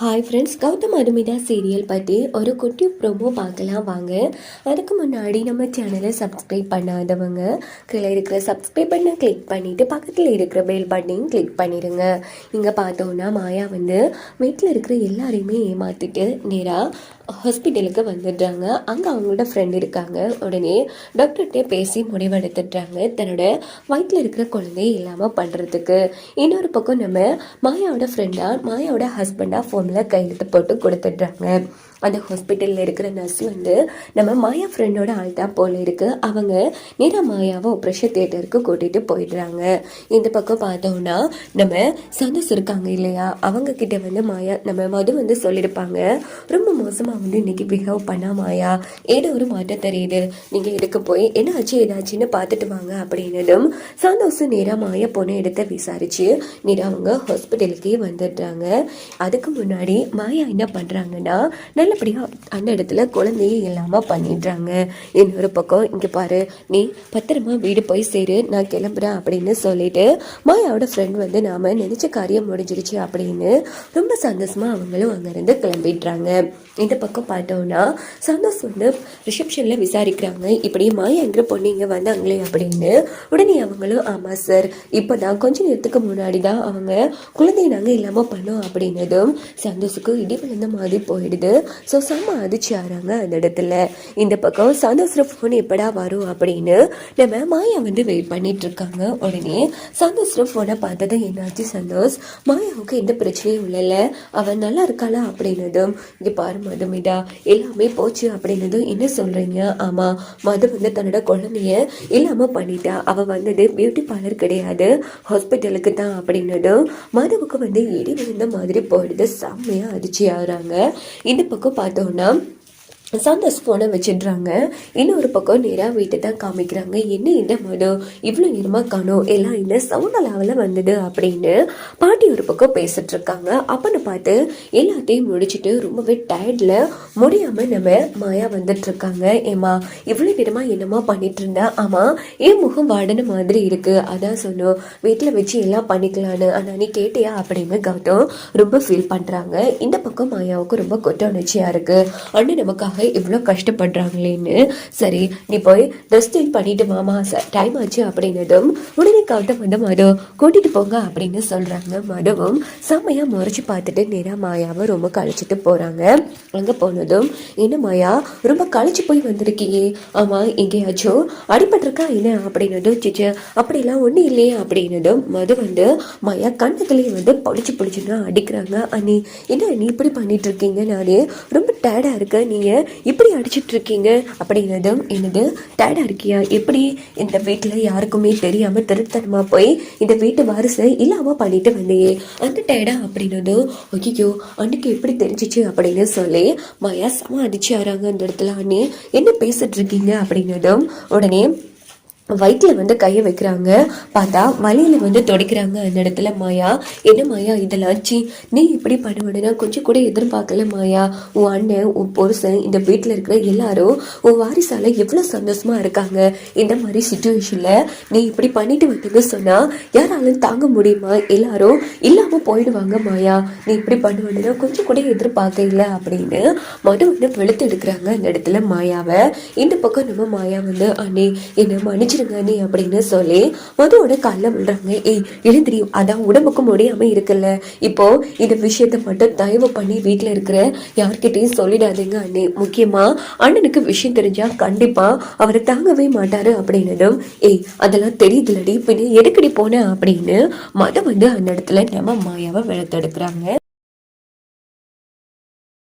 Hi friends Gautham Arumitha serial பற்றி ஒரு குட்டி ப்ரோமோ பார்க்கலாம் வாங்க. அதுக்கு முன்னாடி நம்ம சேனலை சப்ஸ்கிரைப் பண்ணாதவங்க கீழே இருக்கிற சப்ஸ்கிரைப் பண்ண கிளிக் பண்ணிவிட்டு பக்கத்தில் இருக்கிற பெல் பட்டனையும் கிளிக் பண்ணிடுங்க இங்கே பார்த்தோன்னா மாயா வந்து வீட்டில் இருக்கிற எல்லாரையுமே ஏமாற்றிட்டு நேராக ஹாஸ்பிட்டலுக்கு வந்துடுறாங்க. அங்கே அவங்களோட ஃப்ரெண்ட் இருக்காங்க. உடனே டாக்டர்கிட்ட பேசி முடிவெடுத்துடுறாங்க. தன்னோட வயிற்றில் இருக்கிற குழந்தை இல்லாமல் பண்ணுறதுக்கு இன்னொரு பக்கம் நம்ம மாயாவோட ஃப்ரெண்டாக மாயாவோட ஹஸ்பண்டாக ஃபோன் ஃபோனில் கையெழுத்து போட்டு கொடுத்துட்றாங்க அந்த ஹாஸ்பிட்டலில் இருக்கிற நர்ஸ் வந்து நம்ம மாயா ஃப்ரெண்டோட ஆள் தான் போல இருக்கு. அவங்க நேராக மாயாவை ஆப்ரேஷன் தியேட்டருக்கு கூட்டிகிட்டு போயிடுறாங்க. இந்த பக்கம் பார்த்தோம்னா நம்ம சந்தோஷ் இருக்காங்க இல்லையா? அவங்க கிட்ட வந்து மாயா நம்ம மது வந்து சொல்லியிருப்பாங்க. ரொம்ப மோசமாக வந்து இன்னைக்கு பிஹேவ் பண்ணா மாயா. ஏதோ ஒரு மாற்றம் தெரியுது. நீங்கள் இதுக்கு போய் என்ன ஆச்சு ஏதாச்சுன்னு பார்த்துட்டு வாங்க அப்படின்னதும் சந்தோஷ் நேராக மாயா போன இடத்த விசாரிச்சு நேராக அவங்க ஹாஸ்பிட்டலுக்கே வந்துடுறாங்க. அதுக்கு முன்னாடி மாயா என்ன பண்ணுறாங்கன்னா நல்ல நல்லபடியாக அந்த இடத்துல குழந்தையே இல்லாமல் பண்ணிடுறாங்க. இன்னொரு பக்கம் இங்கே பாரு நீ பத்திரமா வீடு போய் சேரு நான் கிளம்புறேன் அப்படின்னு சொல்லிட்டு மாயாவோட ஃப்ரெண்ட் வந்து நாம் நினச்ச காரியம் முடிஞ்சிருச்சு அப்படின்னு ரொம்ப சந்தோஷமாக அவங்களும் அங்கேருந்து கிளம்பிடுறாங்க. இந்த பக்கம் பார்த்தோன்னா சந்தோஷ் வந்து ரிசப்ஷனில் விசாரிக்கிறாங்க. இப்படி மாயாங்கிற பொண்ணு இங்கே வந்தாங்களே அப்படின்னு உடனே அவங்களும் ஆமாம் சார் இப்போ தான் கொஞ்ச நேரத்துக்கு முன்னாடி தான் அவங்க குழந்தைய நாங்கள் இல்லாமல் பண்ணோம் அப்படின்னதும் சந்தோஷுக்கு இடி விழுந்த மாதிரி போயிடுது. ஸோ செம்ம அதிர்ச்சி ஆறாங்க அந்த இடத்துல. இந்த பக்கம் சந்தோஷ ஃபோன் எப்படா வரும் அப்படின்னு நம்ம மாயா வந்து வெயிட் பண்ணிட்டு இருக்காங்க. உடனே சந்தோஷம் ஃபோனை பார்த்தது என்னாச்சு சந்தோஷ் மாயாவுக்கு எந்த பிரச்சனையும் இல்லைல்ல. அவன் நல்லா இருக்காளா அப்படின்னதும் இங்கே பாரு மதுமிதா எல்லாமே போச்சு அப்படின்னதும் என்ன சொல்கிறீங்க ஆமாம் மது வந்து தன்னோட குழந்தைய இல்லாமல் பண்ணிட்டா. அவள் வந்தது பியூட்டி பார்லர் கிடையாது ஹாஸ்பிட்டலுக்கு தான் அப்படின்னதும் மதுவுக்கு வந்து இடி விழுந்த மாதிரி போயிடுது. செம்மையாக அதிர்ச்சி ஆகுறாங்க இந்த பக்கம் பார்த்தோம்னா சந்தோஷ் ஃபோனை வச்சிடுறாங்க. இன்னொரு பக்கம் நேராக வீட்டை தான் காமிக்கிறாங்க. என்ன இந்த மது இவ்வளோ நேரமாக காணும். எல்லாம் இந்த சவுண்ட் லெவலில் வந்தது அப்படின்னு பாட்டி ஒரு பக்கம் பேசிட்டு இருக்காங்க. அப்பன்னு பார்த்து எல்லாத்தையும் முடிச்சுட்டு ரொம்பவே டயர்டில் முடியாமல் நம்ம மாயா வந்துட்டு இருக்காங்க. ஏமா இவ்வளோ நேரமாக என்னமா பண்ணிட்டு இருந்தா? ஆமாம் என் முகம் வாடின மாதிரி இருக்கு. அதான் சொன்னோம். வீட்டில் வச்சு எல்லாம் பண்ணிக்கலான்னு. ஆனால் நீ கேட்டியா அப்படின்னு கௌதம் ரொம்ப ஃபீல் பண்ணுறாங்க இந்த பக்கம் மாயாவுக்கு ரொம்ப கொட்ட உணர்ச்சியாக இருக்குது அண்ணன் நமக்காக இவ்வளோ கஷ்டப்படுறாங்களேன்னு? சரி நீ போய் ட்ரெஸ் சேஞ்ச் பண்ணிட்டு மாமா டைம் ஆச்சு அப்படின்னதும் உடனே கௌதம் வந்து மது கூட்டிட்டு போங்க அப்படின்னு சொல்றாங்க. மதுவும் செம்மையா முறைச்சு பார்த்துட்டு நேரா மாயாவை ரொம்ப கழிச்சிட்டு போறாங்க. அங்க போனதும் என்ன மாயா ரொம்ப கழிச்சு போய் வந்திருக்கீங்க ஆமா எங்கேயாச்சும் அடிபட்டிருக்கா என்ன அப்படின்னதும் சிச்சு அப்படிலாம் ஒன்றும் இல்லையே அப்படின்னதும் மது வந்து மாயா கண்ணத்துலேயே வந்து பொழிச்சு பொழிச்சுன்னா அடிக்கிறாங்க. அண்ணி என்ன நீ இப்படி பண்ணிட்டு இருக்கீங்க? நானே ரொம்ப டயர்டாக இருக்க நீங்கள் இப்படி அடிச்சிட்டு இருக்கீங்க? அப்படின்னதும் என்னது? டயர்டாக இருக்கியா? எப்படி? இந்த வீட்டில் யாருக்குமே தெரியாமல் திருத்தனமாக போய் இந்த வீட்டு வாரிசை இல்லாமல் பண்ணிட்டு வந்தியே அந்த டேடா அப்படின்னதும் ஐயோ அன்னைக்கு எப்படி தெரிஞ்சிச்சு? அப்படின்னு சொல்லி மயாசமாக சம அடிச்சு ஆறாங்க அந்த இடத்துல. அண்ணே என்ன பேசிட்டு இருக்கீங்க? அப்படின்னதும் உடனே வயிற்றில் வந்து கையை வைக்கிறாங்க. பார்த்தா வலியில் வந்து துடைக்கிறாங்க அந்த இடத்துல மாயா. என்ன மாயா இதெல்லாம்? சி நீ இப்படி பண்ணுவேன்னா கொஞ்சம் கூட எதிர்பார்க்கல மாயா. உன் அண்ணன் உன் பொருசன் இந்த வீட்டில் இருக்கிற எல்லாரும் உன் வாரிசால் எவ்வளோ சந்தோஷமாக இருக்காங்க. இந்த மாதிரி சுச்சுவேஷனில் நீ இப்படி பண்ணிட்டு வந்தீங்க சொன்னால் யாராலும் தாங்க முடியுமா? எல்லாரும் இல்லாமல் போயிடுவாங்க மாயா. நீ இப்படி பண்ணுவேன்னா கொஞ்சம் கூட எதிர்பார்க்கல அப்படின்னு மது வந்து வெளுத்து எடுக்கிறாங்க அந்த இடத்துல மாயாவை. இந்த பக்கம் நம்ம மாயா வந்து அண்ணே என்ன மன்னிச்சு எழுந்திருங்க நீ அப்படின்னு சொல்லி மதுவோட காலில் விழுறாங்க. ஏய் எழுந்திரி அதான் உடம்புக்கு முடியாம இருக்குல்ல. இப்போ இந்த விஷயத்த மட்டும் தயவு பண்ணி வீட்டில் இருக்கிற யார்கிட்டையும் சொல்லிடாதீங்க அண்ணே. முக்கியமா அண்ணனுக்கு விஷயம் தெரிஞ்சா கண்டிப்பா அவர் தாங்கவே மாட்டாரு அப்படின்னதும் ஏய் அதெல்லாம் தெரியுதுலடி. பின்ன எதுக்கடி போன? அப்படின்னு மத வந்து அந்த இடத்துல நம்ம மாயாவை விளத்தெடுக்கிறாங்க.